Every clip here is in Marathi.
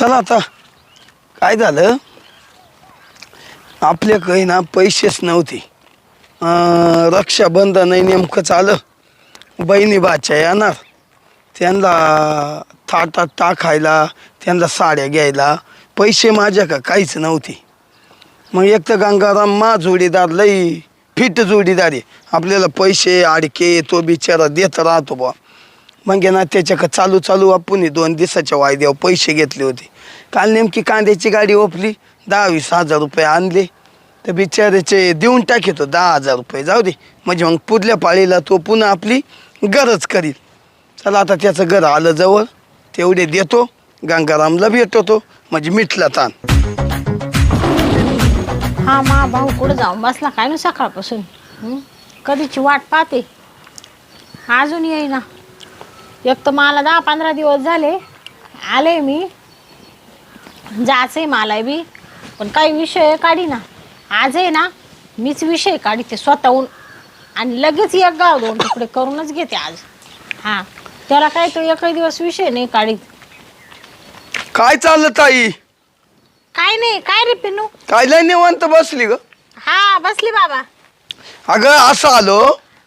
चला आता. काय झालं? आपल्याकडे ना पैसेच नव्हते. रक्षाबंधन नेमकं चालं. बहिणी बाच्या येणार. त्यांना थाटात टाकायला त्यांना साड्या घ्यायला. पैसे माझ्या का काहीच नव्हते. मग एक तर गंगाराम मा जोडीदार लई फिट जोडीदार आहे. आपल्याला पैसे आडके तो बिचारा देत राहतो बा मग ना त्याच्याकडे चालू चालू आपण दोन दिवसाच्या वायद्यावर पैसे घेतले होते. काल नेमकी कांद्याची गाडी ओपली दहा वीस हजार रुपये आणले. तर बिचाऱ्याचे देऊन टाकेतो दहा हजार रुपये. जाऊ दे म्हणजे मग पुढल्या पाळीला तो पुन्हा आपली गरज करील. चला आता त्याचं घर आलं जवळ तेवढे देतो गंगारामला भेटवतो म्हणजे मिटला ताण. हा मा भाऊ कुठं जाऊन बसला? काय ना सकाळपासून? हं? कधीची वाट पाहते. अजून येईना. एक तर मला दहा पंधरा दिवस झाले. आले मी. जायचंय मला बी. पण काही विषय काढी ना आज आहे ना मीच विषय काढते स्वतःहून. आणि लगेच एक गाव दोन तुकडे करूनच घेते आज. हां त्याला काय तो एकही दिवस विषय नाही काढीत. काय चाललं ताई? काय नाही काय रे पिनू काय लय निवांत बसली ग? हा बसली बाबा. अगं असं आलो.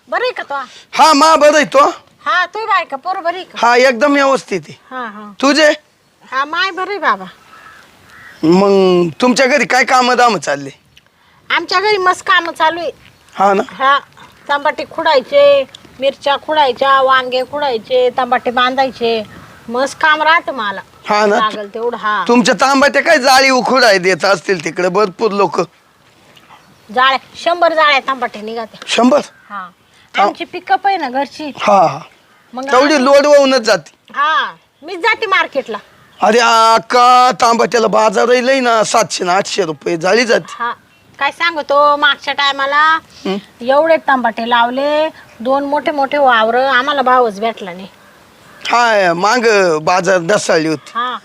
बरं आहे का तो? हा मा बरं आहे तो. हा तू बाय का? पोर बरी का? हा एकदम व्यवस्थित आहे. हा हा. तुझे हा माय बरी बाबा. मग तुमच्या घरी काय काम दाम चालले? आमच्या घरी मस्त काम चालू आहे हा ना? हा तंबाटे खुडायचे मिरच्या खुडायच्या वांगे खुडायचे तंबाटे बांधायचे. मस्त काम राहतं मला. हा ना? लागल तेवढं हा. तुमच्या तांबाट्या काय जाळी उखुडाय देत असतील तिकडे? भरपूर लोक. जाळ्या शंभर जाळ्या तंबाटे निघाते शंभर? हा. आमची पिकअप आहे ना घरची. हा हा. मग तेवढी लोड वाहूनच जाते. हा मीच जाते मार्केटला. अरे अक्का तांबाट्याला बाजार लई ना सातशे ना आठशे रुपये जाळी जाते. हा काय सांगतो मागच्या टायमाला? एवढे तंबाटे लावले दोन मोठे मोठे वावर आम्हाला भावच भेटला नाही. हा माग बाजार दसाळली होती. हा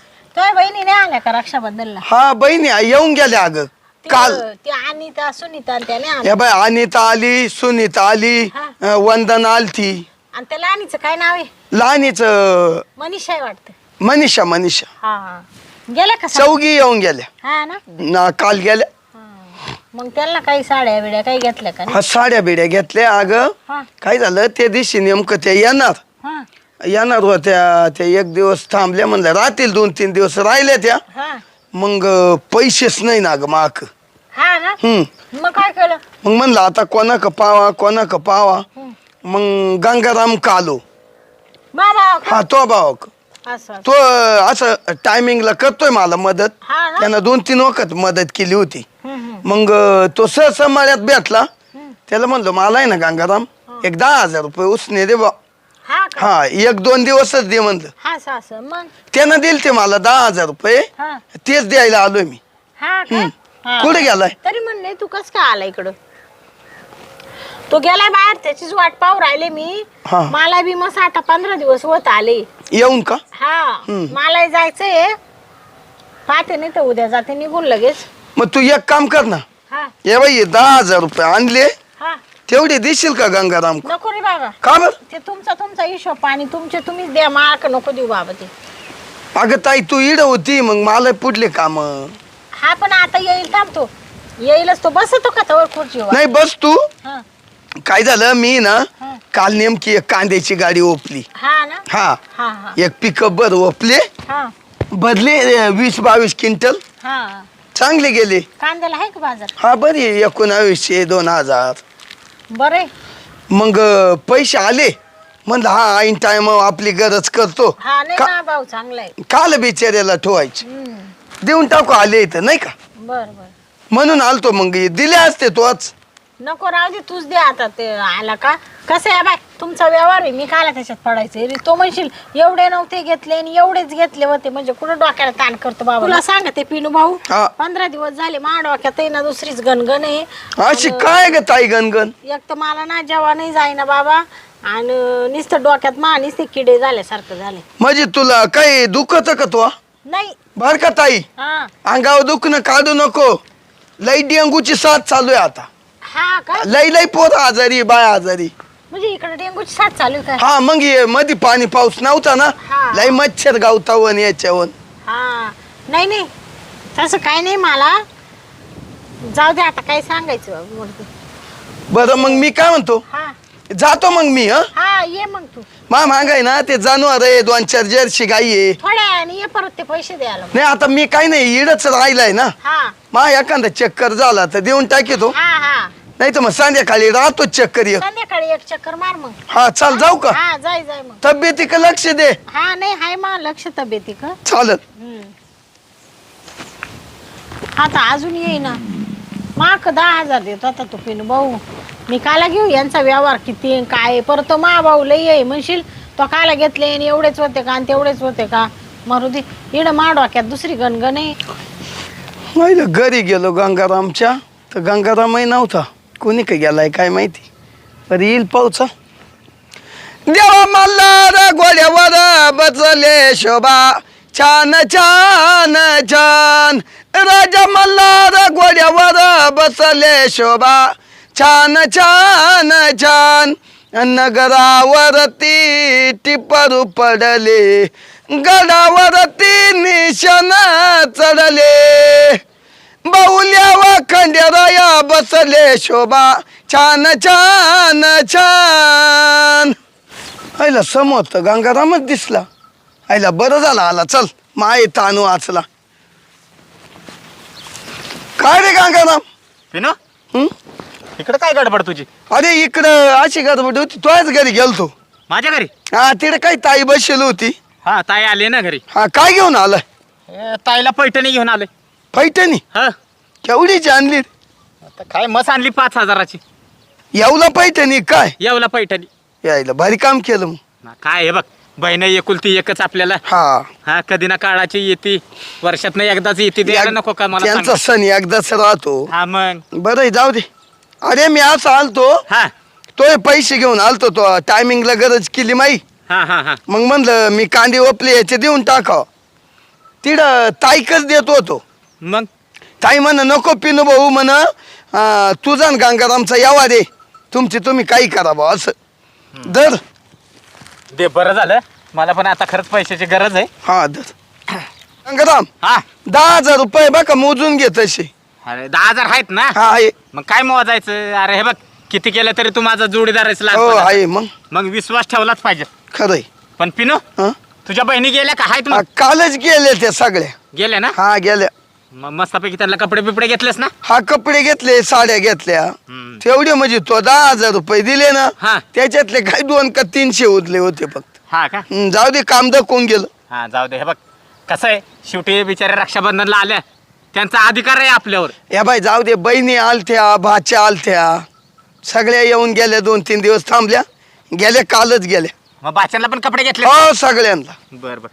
बहिणी नाही आल्या का रक्षाबंधनला? हा बहिणी येऊन गेल्या अगं ती- काल. ती अनिता सुनीता आणि त्याने आल्या. या बाय अनिता आली सुनीता आली हा. अं, वंदना आलती. आणि त्या लहानीचं काय नाव आहे? लहानीच मनीषा आहे वाटतं. मनीषा मनीषा. हा गेल्या का सा- चौघी येऊन गेल्या. हा ना? ना काल गेल्या. हा. मग त्यांना काही साड्या बिड्या काही घेतल्या का नाही? हा साड्या बिड्या घेतल्या. अगं हा. काय झालं? त्या दिवशी नेमकं त्या येणार. हा. येणार होत्या. त्या एक दिवस थांबल्या म्हणलं राहतील दोन तीन दिवस राहिल्या त्या. हा. मग अं, पैसेच नाही ना ग माक हा ना? हम्म. मग काय केलं? मग म्हणलं आता कोणा का पावा कोणा का पावा. मग गंगाराम कालो. का? हा तो भाव असं असं. तो असं टायमिंगला करतोय मला मदत. हा ना? त्यानं दोन तीन वखत मदत केली होती. मग तो सहसा माळ्यात भेटला. त्याला म्हणलो मला आहे ना गंगाराम एक दहा हजार रुपये उसने दे बा हा का? हा एक दोन दिवसच दे म्हणलं. हा असं असं. मग? त्यानं दिल ते मला दहा हजार रुपये. हा. तेच द्यायला आलोय मी. हा का? हं. हा. कुठे गेलाय? तरी म्हणले तू कस काय आला इकडं? तो गेलाय बाहेर त्याचीच वाट पाहू राहिले मी. हा. मला बी मग आता पंधरा दिवस होत आले. येऊन का? हा. मला जायचंय. पाहते नाही तर उद्या जाते निघून लगेच. मग तू एक काम कर ना. हा. ये बाई हे दहा हजार रुपये आणले. हा. तेवढे देशील का गंगाराम? नको रे बाबा. का बर? ते तुमचा तुमचा हिशोब पाणी तुमचे तुम्हीच द्या. मार्क नको देऊ बाबा ते. अगं ताई तू इड होती मग मला पुढले काम. हा पण आता येईल थांबतो येईलच तो. बसतो का तवर खुर्चीवर नाही बस तू. हा. काय झालं मी ना. काल नेमकी एक कांद्याची गाडी ओपली. हा ना? हा. हा हा. एक पिकअप बर ओपले. हा. बदले अं, वीस बावीस क्विंटल. हा. चांगले गेले. कांद्याला आहे का बाजार? हा बरी. आहे, एकोणावीसशे दोन हजार. बरं. मग अं, पैसे आले. म्हणलं हा ऐन टाइम आपली गरज करतो. हा नाही का- ना भाऊ चांगला आहे. काल बिचाऱ्याला ठेवायचे. हम्म. देऊन टाकू आले इथं नाही का? बर बर. म्हणून आलतो मग दिले असते तोच. नको राहू दे तूच दे आता ते आला का? कसं आहे बाय तुमचा व्यवहार आहे मी काला त्याच्यात पडायचं रे तो म्हणशील एवढे नव्हते घेतले आणि एवढेच घेतले होते. म्हणजे कुठं डोक्याला ताण करतो बाबा? तुला सांगते पिनू भाऊ. हा. पंधरा दिवस झाले मा डोक्यात आहे ना दुसरीच गणगण आहे. अशी काय ग ताई गणगण? एक तर मला ना जेव्हा नाही जाईना बाबा आणि नुसतं डोक्यात मा नुसते किडे झाल्यासारखं झाले. म्हणजे तुला काही दुखत का तो? नाही. बर का ताई? हा. अंगावर दुखणं काढू नको. लई डेंगूची साथ चालू आहे आता. हा का? लई लई पोर आजारी बाय आजारी. म्हणजे इकडे डेंगूची साथ चालू आहे का? हा मग ये मध्ये पाणी पाऊस नव्हता ना? हा. लई मच्छर गावतावन याच्यावर. हा. नाही नाही. तसं काही नाही मला. जाऊ दे आता काय सांगायचं बरं मग मी काय म्हणतो? हा. जातो मग मी हं? हा ये मग तू. मा मागाय ना ते जनावर आहे दोन चार जर्सी गाई आहे. थोड्या ये परत ते पैसे द्यायला. नाही आता मी काय नाही इडच राहिलाय ना. हा. मा एखादा चक्कर झाला तर देऊन टाकीतो. हा हा. नाही तर मग संध्याकाळी राहतो चक्कर एक. संध्याकाळी एक चक्कर मार मग. हा चाल जाऊ का? हा जाय जाय मग. तब्येतीक लक्ष दे. हा नाही हाय मा लक्ष तब्येती का चालत आता अजून येईना. माक दहा हजार देतो आता तू पिनू भाऊ. मी काला घेऊ? यांचा व्यवहार किती आहे, काय आहे. परत तो मा भाऊ लई आहे म्हणशील? तो काला घेतले आणि एवढेच होते का आणि तेवढेच होते का? मारुती इड मा डोक्यात दुसरी गणगण आहे. नाही घरी गेलो गंगारामच्या. तर गंगारामही नव्हता. कोणी का गेलाय काय माहिती? पर येईल पावचा देवा मल्हार गोड्यावर बसले शोभा. छान छान छान. राजा मल्हार गोड्यावर बसले शोभा. छान छान छान. नगरावरती टिपरू पडले. गडावरती निशाण चढले. बाहुल्या व खंडेराया बसले शोभा. छान छान छान. आईला समोर तर गंगारामच दिसला. आईला बरं झालं आला. चल माय तानू वाचला काय रे गंगाराम? पिनो? हं? इकडे काय गडबड तुझी? अरे इकडं अशी गडबड होती. तोच घरी गेलतो. माझ्या घरी? हा तिकडे काही ताई बसलेली होती. हा ताई आले ना घरी. हा काय घेऊन आलाय ए, ताईला पैठणी घेऊन आले पैठणी? हा. केवढीची आणली? आता काय मस आणली पाच हजाराची. येवला पैठणी काय? येवला पैठणी. यायला भारी काम केलं मग. ना, काय आहे बघ बहीण एकुलती एकच आपल्याला. हा. हा कधी ना काळाची येते वर्षात एकदाच येते द्यायला नको का मला त्यांचा सांग. सण एकदाच राहतो. हा मग. बरं आहे, जाऊ दे. अरे मी असं आलतो. हा. तो हे पैसे घेऊन आलतो तो टायमिंगला गरज केली माई. हा हा हा. मग म्हणलं मी कांदे ओपले याचे देऊन टाकाव. तिथं ताईकच देत होतो. मग? ताई म्हण नको पिनू भाऊ म्हण. तुझा आणि गंगारामचा यावा दे. तुमची तुम्ही काही करा भाऊ असं. दर दे बरं झालं. मला पण आता खरंच पैशाची गरज आहे. हा दर गंगाराम हा. दहा हजार रुपये बघा मोजून घे तसे. अरे दहा हजार आहेत ना? हा आहे. मग काय मोजायचं? अरे हे बघ किती केलं तरी तू माझा जोडीदारच हो लागतो आहे मग. मग विश्वास ठेवलाच पाहिजे. खरंय. पण पिनो हं? तुझ्या बहिणी गेल्या का? आहेत हा, मग? कालच गेले त्या सगळ्या. गेल्या ना? हा गेल्या. मग मस्तपैकी त्यांना कपडे बिपडे घेतलेस ना? हा कपडे घेतले साड्या घेतल्या. हम्म. तेवढे म्हणजे तो दहा हजार रुपये दिले ना हा. त्याच्यातले काही दोन का तीनशे उरले होते फक्त. हा का? जाऊ दे काम दखून गेलं. हा जाऊ दे. हे बघ कसं आहे शेवटी बिचारे रक्षाबंधनला आल्या. त्यांचा अधिकार आहे आपल्यावर. या बाई जाऊ दे बहिणी आलत्या भाच्या आलत्या. सगळ्या येऊन गेल्या दोन तीन दिवस थांबल्या. गेल्या कालच गेल्या. मग बाच्यांना पण कपडे घेतले हो सगळ्यांना. बर बर.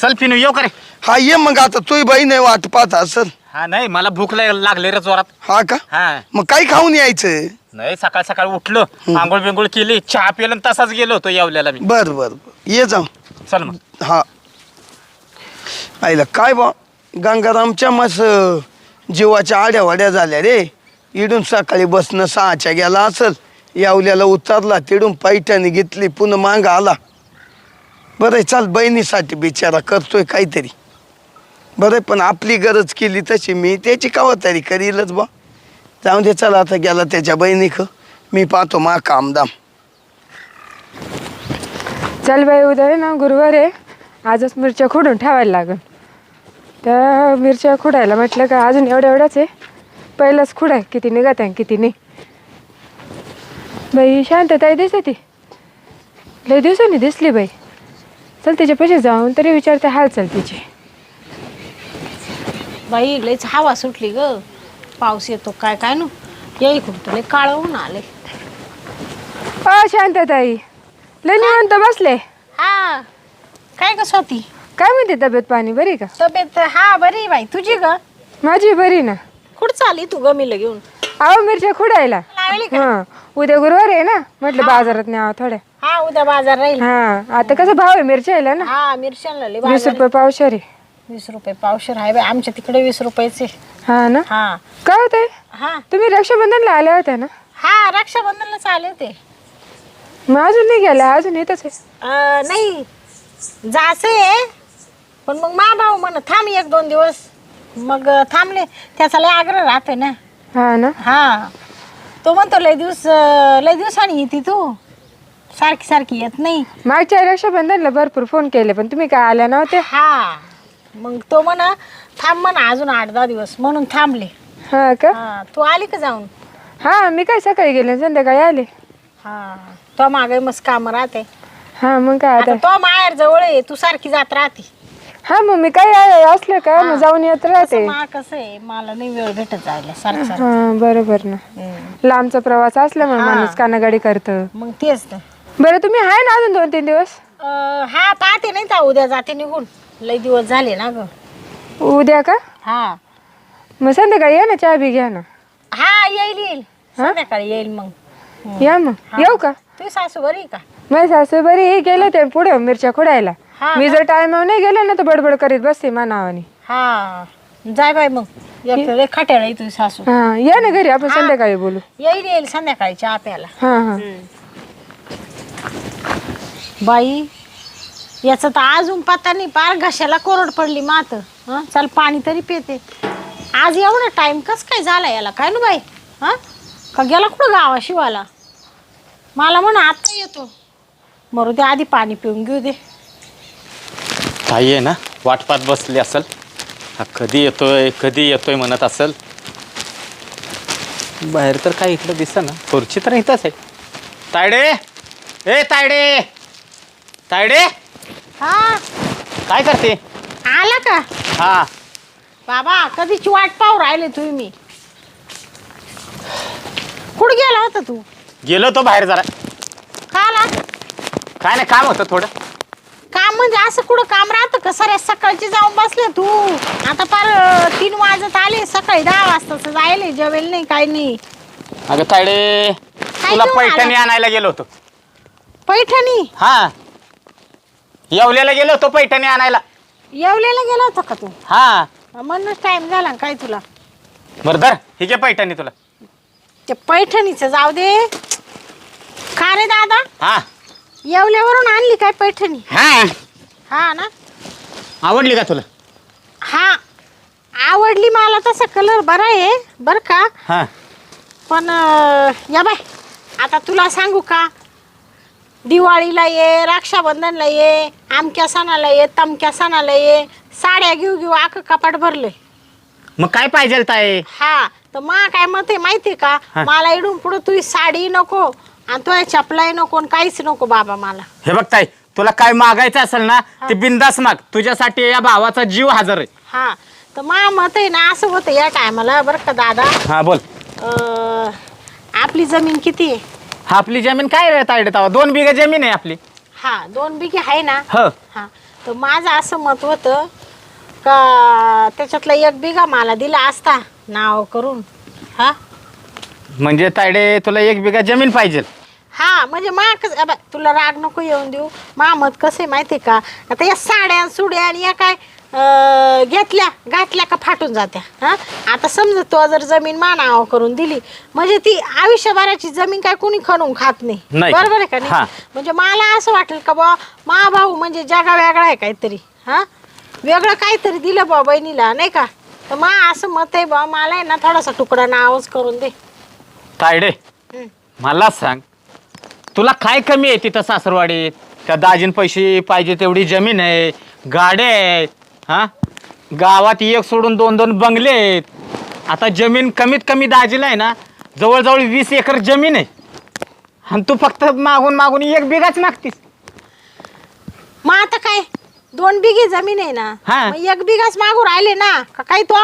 चल पिनू येऊ का रे? हा ये मग आता. तुही बहीण आहे वाट पाहत असल हा नाही मला भूक लागली रे जोरात. हा का? हा. मग काय खाऊन यायचं नाही सकाळ सकाळ उठलो आंघोळ बिंघोळ केली चहा पिलं आणि तसाच गेलो होतो येवल्याला मी. बर बर बर. ये जाऊ. चल मग. हा. आईला काय बा गंगारामच्या मस जीवाच्या आड्या वाड्या झाल्या रे. इडून सकाळी बसणं सहाच्या गेला असल. यावल्याला उतरला तिडून पैठणी घेतली पुन्हा मांग आला. बरं आहे, चाल बहिणीसाठी बिचारा करतोय काहीतरी. बरं आहे, पण आपली गरज केली तशी मी त्याची कावतारी करीलच बा. जाऊन दे चला आता गेला त्याच्या बहिणीक मी पाहतो मा कामदाम. चल बाई उद्या आहे ना गुरुवार आहे. आजच मिरच्या खोडून ठेवायला लागल त्या मिरच्या खुडायला म्हटलं का अजून एवढ्या एवढ्याच आहे. पहिलंच खुडाय किती निघत आहे किती नाही. बाई शांतताई दिसते ती. लय दिवसांनी दिसली बाई. चल तिच्या पैसे जाऊन तरी विचारते हालचाल तिची. बाई लयच हवा सुटली ग. पाऊस येतो काय काय नु? येई कुठं लय काळ आले अ शांतताई लय निवांत बसले. हा. काय ग स्वाती? काय म्हणते तब्येत पाणी बरी का? तब्येत हा बरी बाई. तुझी ग? माझी बरी ना. कुठं चालली तू गमीला घेऊन? अहो मिरच्या खुडायला. का? हां. उद्या गुरुवार आहे ना? म्हटलं बाजारात न्यावं थोड्या. हा उद्या बाजार राहील. हा. आता कसं भाव आहे मिरच्याला ना? हा मिरशांना लय वीस रुपये पावशेर आहे. वीस रुपये पावशेर आहे बाई आमच्या तिकडे वीस रुपयाचे हा ना? हा. काय होतंय? हा. तुम्ही रक्षाबंधनला आल्या होत्या ना? हा रक्षाबंधनला चालले होते. मग अजून नाही गेल्या अजून येतच आहे. अं, नाही. जायचंय. पण मग मा भाऊ म्हण थांब एक दोन दिवस. मग अं, थांबले. त्याचा लय आग्रह राहतोय ना. हा ना? हा. तो म्हणतो लय दिवस लय दिवसांनी येते तू. सारखी सारखी येत नाही. मागच्या रक्षाबंधनला भरपूर फोन केले पण तुम्ही काय आल्या नव्हत्या? हा. मग तो म्हणा थांब म्हणा अजून आठ दहा दिवस म्हणून थांबले. हा का? हा तू आली का जाऊन? हा मी काय सकाळी गेले संध्याकाळी आले. हा. तो मागे मस्त काम राहते. हा मग काय आता? आता तो माहेर जवळ आहे तू सारखी जात राहते. हा मग मी काय आहे, असलं का? मग जाऊन येत राहते. मा कसं आहे मला नाही वेळ भेटत जायला सारखं सारखं. हा बरोबर ना. हम्म. लांबचा प्रवास असल्यामुळे हा. माणूस कानागाडी करतं. मग तेच बरं तुम्ही आहे ना अजून दोन तीन दिवस? अं, हा पाहते नाही तर उद्या जाते निघून. लई दिवस झाले ना ग. उद्या का? हा. मग संध्याकाळी या ना चहा बी घ्या ना. हा येईल येईल. संध्याकाळी येईल मग. या मग. येऊ का? तुझी सासू बरी आहे का? माझी सासू बरी गेले ते पुढे मिरच्या खोडायला. हा मी जर टायमावर नाही गेले ना तर बडबड करीत बसते मा नावाने हा. जाय बाय मग. आहे तुझी सासू. हा या ना घरी आपण संध्याकाळी बोलू. येईल येईल संध्याकाळी चहा प्यायला. हा हा. बाई याचा तर अजून पत्ता नाही. पार घशाला कोरड पडली मात हं? चल पाणी तरी पिते. आज एवढा टाइम कस काय झाला याला? काय ना बाई? हा? का गेला कुठं गावा शिवाला? मला म्हणा आत्ता येतो. मरू दे आधी पाणी पिऊन घेऊ दे. ताई आहे ना? वाट पाहत बसली असेल. हा कधी येतोय कधी येतोय म्हणत असेल. बाहेर तर काय इकडं दिसतं ना खुर्ची तर इथंच आहे. तायडे! ए तायडे! तायडे! हा? काय करते? आला का? हा. बाबा कधीची वाट पाहू राहिले तुम्ही मी. कुठं गेला होता तू? गेलो तो बाहेर जरा. काय नाही काम होतं थोडं. काम म्हणजे असं कुठं काम राहतं का? सर सकाळची जाऊन बसले तू. आता पार अं, तीन वाजत आले. सकाळी दहा वाजताच जायले. जेवेल नाही काय नाही. अगं तायडे तुला घेऊन पैठणी? आणायला गेलो होतो. पैठणी? हा. येवल्याला गेलो होतो पैठणी आणायला. येवलेला गेला होता का तू? हा. म्हणूनच टाइम झाला ना काय तुला? बरं धर. ही घे पैठणी तुला. ते पैठणीचं जाऊ दे. का रे दादा. हा. येवल्यावरून आणली काय पैठणी? हा? हा ना? आवडली का तुला? हा. आवडली मला तसा कलर बरा आहे बर का? हा. पण अं, या बाय आता तुला सांगू का? दिवाळीला ये रक्षाबंधनला ये आमक्या सणाला ये तमक्या सणाला ये साड्या घेऊ घेऊ आख कपाट भरले मग काय पाहिजे ताई? हा तर मा काय मत आहे माहिती का? हा. मला इडून पुढे तुझी साडी नको आणि तुझ्या चपलाही नको आणि काहीच नको बाबा मला. हे बघ ताई तुला काय मागायचं असेल ना ते बिंदास माग. तुझ्यासाठी या भावाचा जीव हजर आहे. हा तर मा मत आहे ना असं होतं या टायमाला बरं का दादा? हा बोल. अं, आपली जमीन किती आहे? आपली जमीन काय रे तायडे तवा? दोन बिघा जमीन आहे आपली. हा दोन बिघे आहे ना? हो. हा तर माझं असं मत होतं का त्याच्यातला एक बिघा मला दिला असता नाव करून. हा? म्हणजे तायडे तुला एक बिघा जमीन पाहिजे हा म्हणजे मा कस अबे, तुला राग नको येऊन देऊ. मा मत कसं आहे माहिती आहे का? आता या साड्या सुड्या आणि या काय अं, घेतल्या घातल्या का फाटून जात्या हा? आता समजा तो जर जमीन मा नाव करून दिली म्हणजे ती आयुष्यभराची जमीन काय कोणी खणून खात नाही. नाही. बरोबर आहे का हा. नाही म्हणजे मला असं वाटेल का बा मा भाऊ म्हणजे जगा वेगळा आहे काहीतरी हा? वेगळं काहीतरी दिलं बा बहिणीला नाही का? तर मा असं मत आहे बा मला आहे ना थोडासा तुकडा नावच करून दे. तायडे हम्म. मला सांग तुला काय कमी आहे तिथं सासरवाडीत? त्या दाजीन पैसे पाहिजे तेवढी जमीन आहे गाड्या आहेत हा? गावात एक सोडून दोन दोन बंगले आहेत. आता जमीन कमीत कमी दाजीला आहे ना जवळजवळ वीस एकर जमीन आहे. आणि तू फक्त मागून मागून एक बिघाच मागतीस. मग आता काय? दोन बिघे जमीन आहे ना हा. मग एक बिघाच मागू राहिले ना का काही तो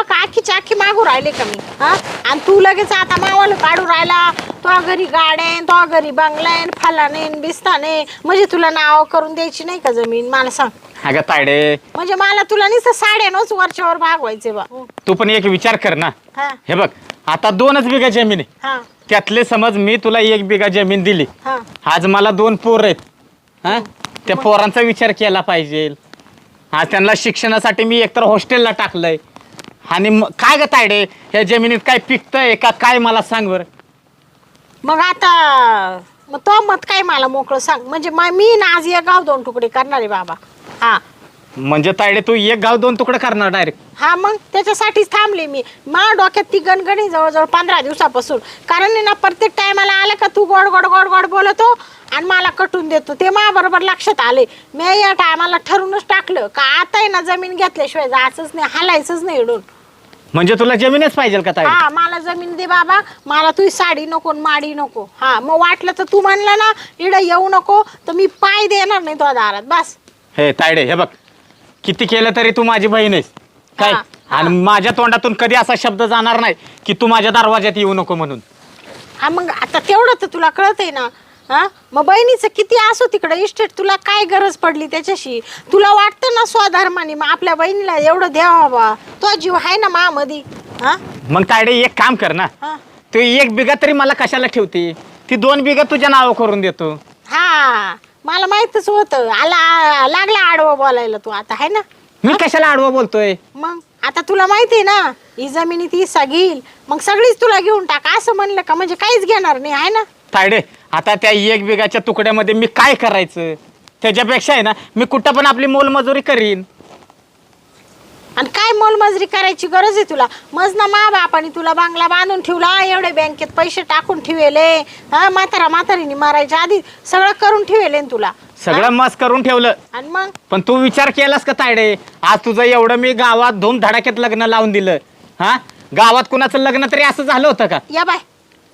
आखी मागू राहिले का मी? हा? आणि तू लगेच आता मावाला काढू राहिला तो घरी गाड्यान तो घरी बंगल्यान फलाने बिस्ताने म्हणजे तुला नाव करून द्यायची नाही का जमीन? मला सांग. अगं तायडे. म्हणजे मला तुला नुसतं साड्यानच वरच्यावर भागवायचे बा. तू पण एक विचार कर ना. हा. हे बघ आता दोनच बिघा जमीन आहे. हा. त्यातले समज मी तुला एक बिघा जमीन दिली. हा. आज मला दोन पोर आहेत. हा. त्या पोरांचा विचार केला पाहिजे. आज त्यांना शिक्षणासाठी मी एकतर हॉस्टेलला टाकलंय. आणि म- काय ग तायडे ह्या जमिनीत काय पिकतंय का काय मला सांग बरं. मग आता मग तो मत काय मला मोकळं सांग. म्हणजे मा- मी ना आज एक गाव दोन तुकडे करणार आहे बाबा. हा. म्हणजे तायडे तू एक गाव दोन तुकडे करणार डायरेक्ट हा मग त्याच्यासाठीच थांबले मी. मा डोक्यात ती गणगणी जवळजवळ पंधरा दिवसापासून. कारण आहे ना प्रत्येक टायमाला आलं का तू गोड गोड गोड गोड बोलतो आणि मला कटून देतो. ते मा बरोबर लक्षात आले. मी या टायमाला ठरूनच टाकलं. का आता आहे ना जमीन घेतल्याशिवाय जायचंच नाही हालायचंच नाही इडून. म्हणजे तुला जमीनच पाहिजे का हा मला जमीन दे बाबा. मला तुझी साडी नको आणि माडी नको. हा मग वाटलं तर तू म्हणलं ना इडं येऊ नको तर मी पाय देणार नाही तो दारात. बस. हे तायडे हे बघ. किती केलं तरी तू माझी बहीण आहेस. काय? हा, हा. आणि माझ्या तोंडातून कधी असा शब्द जाणार नाही की तू माझ्या दरवाज्यात येऊ नको म्हणून. हा मग आता तेवढं तर तुला कळत आहे ना. हा? मग बहिणीचं किती असो तिकडे. इस्टेट तुला काय गरज पडली त्याच्याशी? तुला वाटतं ना स्वधर्माने? मग आपल्या बहिणीला एवढं द्यावा बा. तो जीव आहे ना मामधी. हा? मग तायडे एक काम कर ना. हा. तू एक बिघा तरी मला कशाला ठेवते? ती दोन बिघा तुझ्या नाव करून देतो. हा. मला माहितच होतं. आला लागला आडवं बोलायला तू. आता आहे ना? मी कशाला आडवं बोलतोय? मग? आता तुला माहिती आहे ना? ही जमिनीत हिस्सा घेईल. मग सगळीच तुला घेऊन टाक. असं म्हणलं का? म्हणजे काहीच घेणार नाही. आहे ना? तायडे आता त्या एक बिघाच्या तुकड्यामध्ये मी काय करायचं? त्याच्यापेक्षा आहे ना मी कुठं पण आपली मोलमजुरी करीन. आणि काय मोलमजुरी करायची गरज आहे तुला? मज ना मा बापाने तुला बांगला बांधून ठेवला एवढे बँकेत पैसे टाकून ठेवले. हा म्हातारा म्हातारीने मारायच्या आधी सगळं करून ठेवले तुला. सगळं मस्त करून ठेवलं. आणि मग? पण तू विचार केलास का तायडे? आज तुझं एवढं मी गावात धूम धडाक्यात लग्न लावून दिलं. हा? गावात कुणाचं लग्न तरी असं झालं होतं का? या बाय.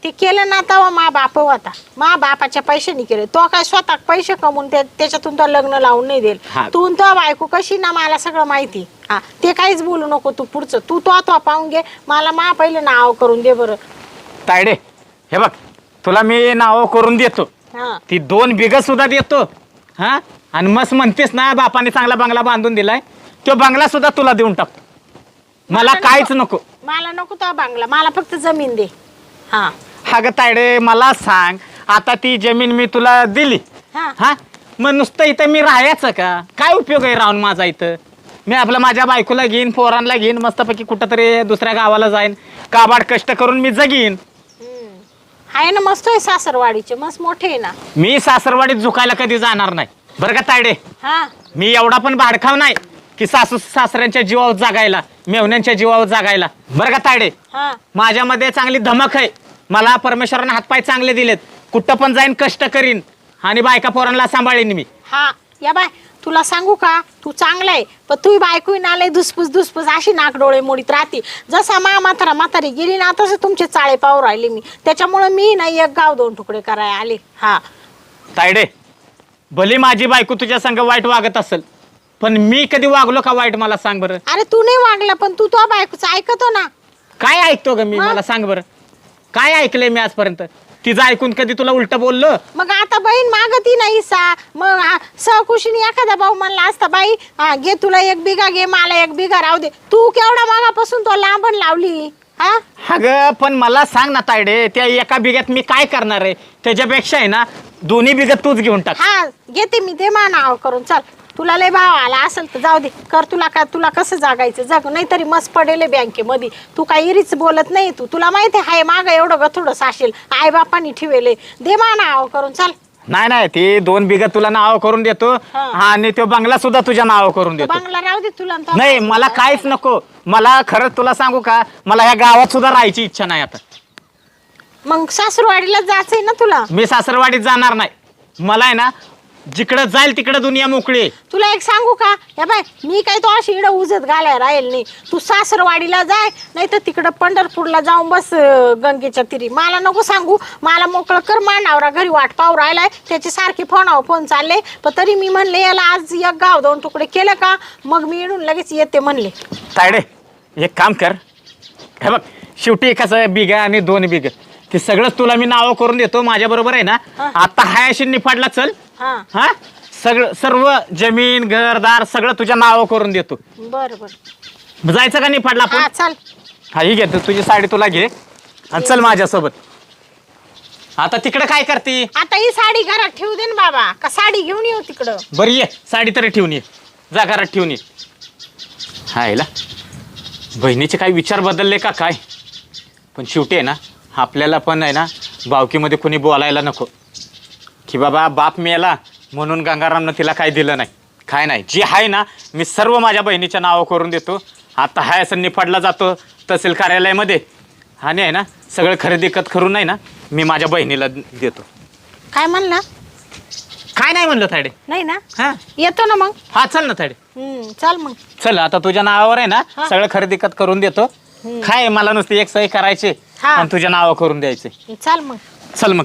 ते केलं ना तेव्हा मा बाप होता. मा बापाच्या पैशाने केले. तो काय स्वतः पैसे कमवून त्या- त्याच्यातून तो लग्न लावून नाही देईल. हा. तू तो बायको कशी ना मला सगळं माहिती. हा. ते काहीच बोलू नको तू पुढचं. तू तो तो पाहून घे. मला मा पहिले नाव करून दे बरं. तायडे हे बघ. तुला मी नाव करून देतो. हा. ती दोन बिघ सुद्धा देतो. हा? आणि मस्त म्हणतेस ना बापाने चांगला बंगला बांधून दिलाय. तो बंगला सुद्धा तुला देऊन टाकतो मला काहीच नको. मला नको तो बांगला. मला फक्त जमीन दे. हा. हा ग तायडे मला सांग आता ती जमीन मी तुला दिली. हा. हा? मग नुसतं इथं मी राहायचं का? काय उपयोग आहे राहून माझा इथं? मी आपलं माझ्या बायकोला घेईन पोरांना घेईन मस्तपैकी कुठंतरी दुसऱ्या गावाला जाईन. काबाड कष्ट करून मी जगीन. आहे ना मस्त आहे सासरवाडीचे मस्त मोठे आहे ना. मी सासरवाडीत झुकायला कधी जाणार नाही. बरं का तायडे? हा. मी एवढा पण भाडखाव नाही की सासू सासऱ्यांच्या जीवावर जागायला मेवण्यांच्या जीवावर जागायला. बरं का तायडे? हा. माझ्यामध्ये चांगली धमक आहे. मला परमेश्वरानं हातपाय चांगले दिलेत. कुठं पण जाईन कष्ट करीन. आणि बायका पोरांना सांभाळीन मी. हा या बाय तुला सांगू का? तू चांगला आहे पण तू बायको नाले धुसफूस धुसफूस अशी नाक डोळे मोडीत राहते. जसा मा म्हातारा म्हातारी गेली ना तसं तुमचे चाळे पाव राहिले मी. त्याच्यामुळे मी ना एक गाव दोन तुकडे करायला आले. हा. तायडे भली माझी बायको तुझ्या संग वाईट वागत असेल पण मी कधी वागलो का वाईट मला सांग बरं. अरे तू नाही वागला पण तू तो बायकोच ऐकतो ना. काय ऐकतो ग मी? मला सांग बरं. काय ऐकलंय मी आजपर्यंत? तिचं ऐकून कधी तुला उलट बोललो? मग आता बहीण मागती नाही सा. मग सहकुशीने एखादा भाऊ म्हणला असता बाई हा, घे तुला एक बिघा घे मला एक बिघा राहू दे. तू केवढा मागापासून तो लांबण लावली? हा? अगं पण मला सांग ना तायडे त्या एका बिघ्यात मी काय करणार आहे? त्याच्यापेक्षा आहे ना दोन्ही बिघत तूच घेऊन टाक. हा घेते मी ते मा नाव करून चल. तुला लय भाव आला असेल तर जाऊ दे. कर तुला काय तुला कसं जागायचं? जग. नाहीतरी मस्त पडेल बँकेमध्ये. तू काही इरीच बोलत नाही तू. तुला माहिती आहे हाय माग एवढं गथुडं साशील. आई बापानी ठेवेले. दे मा नाव करून. चल. नाही नाही ती दोन बिघा तुला नाव करून देतो. हा. आणि तो बंगला सुद्धा तुझ्या नाव करून देतो. बंगला राहू दे तुला आणि तो. नाही मला काहीच नको. मला खरंच तुला सांगू का? मला ह्या गावात सुद्धा राहायची इच्छा नाही आता. मग सासूरवाडीला जायचंय ना तुला? मी सासरवाडीत जाणार नाही. मला आहे ना जिकडं जाईल तिकडं दुनिया मोकळी. आहे. तुला एक सांगू का? या बाय मी काय तो अशी इडं उजत घालाय राहील नाही. तू सासरवाडीला जाय नाही तर तिकडं पंढरपूरला जाऊन बस अं, गंगेच्या तिरी. मला नको सांगू. मला मोकळं कर मानावरा घरी वाट पाहू राहिलाय. त्याचे सारखे फोनावर फोन चालले. पण तरी मी म्हणले याला आज एक गाव दोन तुकडे केलं का? मग मी इडून लगेच येते म्हणले. तायडे एक काम कर. हे बघ शेवटी एकाचं बिघा आणि दोन बिघ. ते सगळंच तुला मी नावं करून देतो. माझ्या बरोबर आहे ना? हा. आता हाय अशी निफाडला चल. हा. हा? सगळं सर्व जमीन घरदार सगळं तुझ्या नावं करून देतो. बरं बरं. जायचं का निफाडला हा आपण चल. हा ही घे तू- तुझी साडी तुला घे. आणि चल माझ्यासोबत. आता तिकडं काय करते? आता ही साडी घरात ठेवू दे ना बाबा. का साडी घेऊन येऊ तिकडं? बरं ये. साडी तरी ठेवून ये. जा घरात ठेवून ये. हा याला बहिणीचे काही विचार बदलले का काय? पण शेवटी आहे ना आपल्याला पण आहे ना बावकीमध्ये कोणी बोलायला नको. की बाबा बाप मेला म्हणून गंगारामनं तिला काही दिलं नाही. काय नाही. जे आहे ना मी सर्व माझ्या बहिणीच्या नावं करून देतो. आता हाय असं निफाडला जातो तहसील कार्यालयामध्ये. आणि आहे ना सगळं खरेदी खत करून नाही ना मी माझ्या बहिणीला देतो. काय म्हणला? काय नाही म्हणलं थाडे नाही ना? हा. येतो ना मग. हा चल ना थाडे हम्म, चाल मग. चल आता तुझ्या नावावर आहे ना हा. सगळं खरेदी खत करून देतो. काय मला नुसते एक सही करायचे हा. आणि तुझ्या नावावर करून द्यायचे. चाल मग. चल मग.